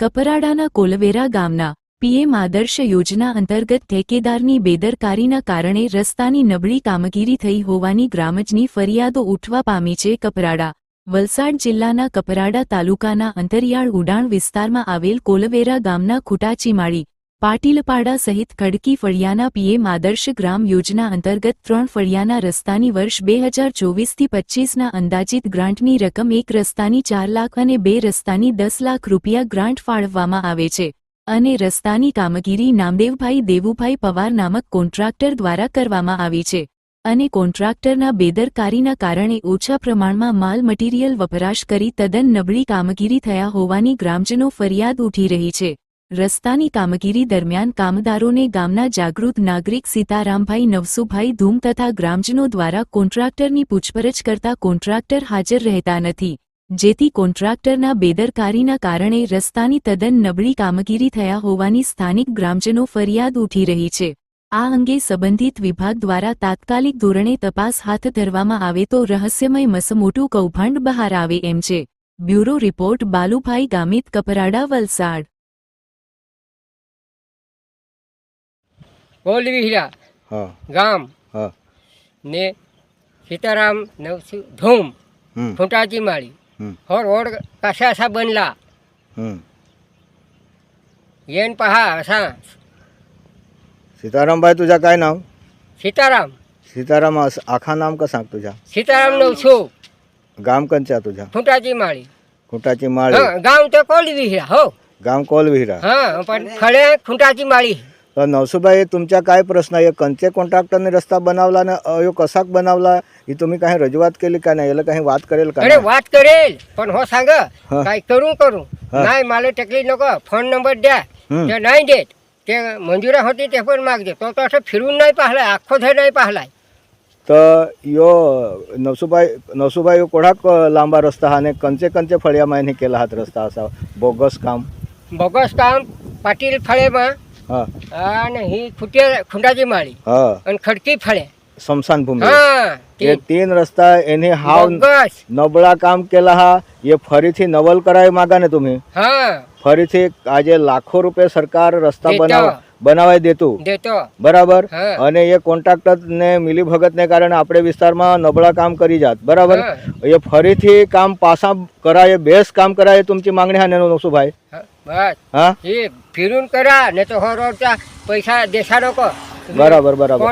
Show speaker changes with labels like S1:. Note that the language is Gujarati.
S1: કપરાડાના કોલવેરા ગામના પીએમ આદર્શ યોજના અંતર્ગત ઠેકેદારની બેદરકારીના કારણે રસ્તાની નબળી કામગીરી થઈ હોવાની ગ્રામજની ફરિયાદો ઉઠવા પામી છે કપરાડા. વલસાડ જિલ્લાના કપરાડા તાલુકાના અંતરિયાળ ઉડાણ વિસ્તારમાં આવેલ કોલવેરા ગામના ખૂટાચીમાળી પાટીલપાડા સહિત ખડકી ફળિયાના પીએમ આદર્શ ગ્રામ યોજના અંતર્ગત ત્રણ ફળિયાના રસ્તાની વર્ષ બે હજાર ચોવીસથી પચ્ચીસના અંદાજિત ગ્રાન્ટની રકમ એક રસ્તાની ચાર લાખ અને બે રસ્તાની દસ લાખ રૂપિયા ગ્રાન્ટ ફાળવવામાં આવે છે. અને રસ્તાની કામગીરી નામદેવભાઈ દેવુભાઈ પવાર નામક કોન્ટ્રાક્ટર દ્વારા કરવામાં આવી છે. અને કોન્ટ્રાક્ટરના બેદરકારીના કારણે ઓછા પ્રમાણમાં માલ મટીરીયલ વપરાશ કરી તદ્દન નબળી કામગીરી થયા હોવાની ગ્રામજનો ફરિયાદ ઉઠી રહી છે. રસ્તાની કામગીરી દરમિયાન કામદારોને ગામના જાગૃત નાગરિક સીતારામભાઈ નવસુભાઈ ધૂમ તથા ગ્રામજનો દ્વારા કોન્ટ્રાક્ટરની પૂછપરછ કરતા કોન્ટ્રાક્ટર હાજર રહેતા નથી. જેથી કોન્ટ્રાક્ટરના બેદરકારીના કારણે રસ્તાની તદ્દન નબળી કામગીરી થયા હોવાની સ્થાનિક ગ્રામજનો ફરિયાદ ઉઠી રહી છે. આ અંગે સંબંધિત વિભાગ દ્વારા તાત્કાલિક ધોરણે તપાસ હાથ ધરવામાં આવે તો રહસ્યમય મસમોટું કૌભાંડ બહાર આવે એમ છે. Bureau report Balubhai Gamit, Kaprada, Valsad.
S2: કોલવીરા
S3: હા
S2: ગામ
S3: હા
S2: ને સીતારામ નવસુ ધૂમ
S3: हम्म
S2: ફૂંટાજી માળી
S3: हम्म
S2: हो रोड कशा असा बनला
S3: हम्म
S2: येन पहा असा
S3: सीतारामबाई तुझा काय नाव
S2: सीताराम
S3: सीताराम अस- आखा नाम का सांग तुझ्या
S2: सीताराम नवसू
S3: गाम कंचा तुझ्या
S2: फुटाची माळी
S3: खुटाची माळे
S2: हं, गाव तर कोलविहिरा हो
S3: गाम कोलविहिरा
S2: हा पण खडे खुंटाची माळी
S3: तर नवसुबाई तुमच्या काय प्रश्न आहे? कंचे कॉन्ट्रॅक्टरने रस्ता बनवला ना अयो कसा बनवला? ही तुम्ही काही रजूआत केली का नाही? याला काही वाद करेल का
S2: अरे
S3: नाही?
S2: वाट करेल पण हो सांग. काय करू करू. नाही मला टेकली नको फोन नंबर द्या. ते नाही देत. ते मंजुरा होती ते पण मागते तो तर असं फिरून नाही पाहिलाय अख्खो धर नाही पाहिलाय.
S3: तर यो नवसुबाई नवसुबाई यो कोणाक लांबा रस्ता? हा आणि कंचे कंचे फळ्या मायने केला हात रस्ता असा बोगस काम.
S2: बोगस काम पाटील फळेमा
S3: हा
S2: आणि ही खुटे खुंडाची माळी
S3: हा
S2: आणि खडकी फळे
S3: स्मशान भूमी
S2: હા
S3: એ તીન રસ્તા એને હાવ
S2: બોગસ
S3: નબળા કામ કેલા હા એ ફરીથી નવલ કરાવી માગા ને તમે
S2: હા
S3: ફરીથી આજે લાખો રૂપિયા સરકાર રસ્તા
S2: દેતો.
S3: બનાવ બનાવાઈ દેતું
S2: દેતો
S3: બરાબર
S2: હા.
S3: અને એ કોન્ટ્રાક્ટર ને મિલીભગતને કારણે આપણે વિસ્તારમાં નબળા કામ કરી જાત બરાબર
S2: હા.
S3: એ ફરીથી કામ પાછા કરાય બેસ્ટ કામ કરાય तुमची मागणी हा नेनो नसू બસ.
S2: હા? એ ફિरून કરા ને તો હો રોડ પૈસા દેશા
S3: કો. બરાબર
S2: બરાબર.